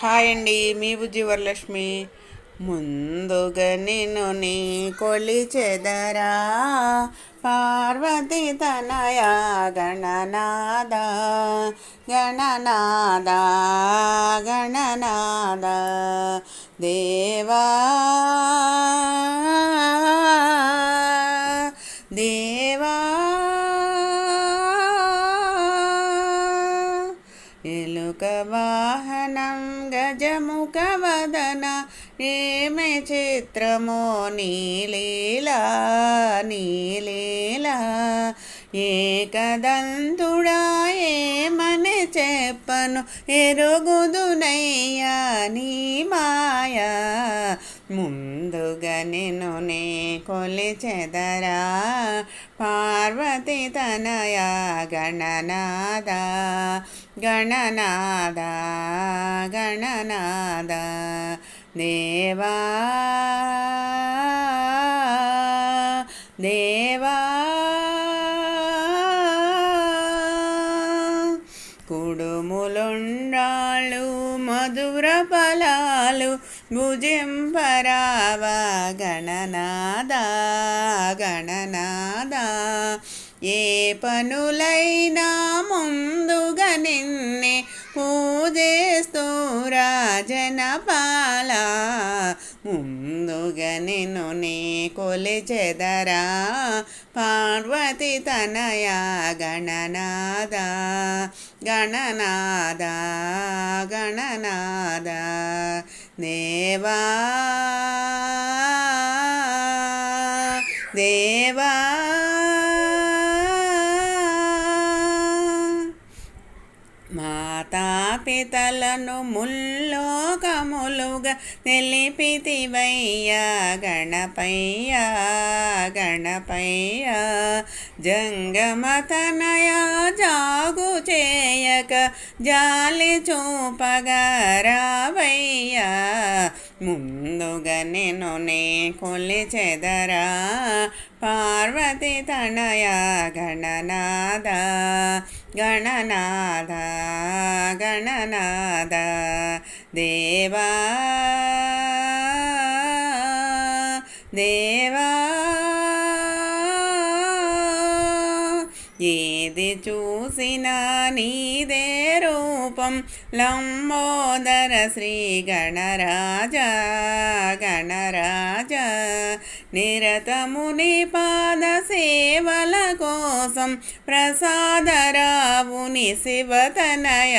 Hi అండి మీ బుజ్జి వరలక్ష్మి. ముందుగా నేను నీ కొలిచెదరా పార్వతి తనయ గణనాద గణనాద గణనాద దేవా దే ఎలుక వాహనం గజముఖ వదన ఏమే చిత్రమో నీలీలా నీలీలా ఏకదంతుడా ఏమని చెప్పను ఎరుగుదునయ్యా నీ మాయా నిన్ను నేను నే కొలిచెదరా పార్వతి తనయ గణనాద? గణనాద? గణనాద? దేవా? దేవా? కుడుములుండాళ్ళు మధుర ఫలాలు భుజింపరావ గణనాదా గణనాదా ఏ పనులైనా ముందుగా నిన్నే పూజేస్తూ రాజన పాల ముందుగా నేను నీ కొలిచెదరా పార్వతి తనయ గణనాద గణనాద గణనాద దేవా దేవా మాతాపితలను ముల్లోకములుగా నిలిపితివయ్యా గణపయ్య గణపయ్య జంగమతనయ జాగు చేయక జాలి చూపగరావయ్యా ముందుగా నేను నే కొలిచెదరా పార్వతి తనయ గణనాద గణనాద గణనాద దేవా ఏది చూసినా నీదే రూపం. లంబోదర శ్రీ గణరాజ గణరాజ నిరతముని పాద సేవల కోసం ప్రసాదరావుని శివతనయ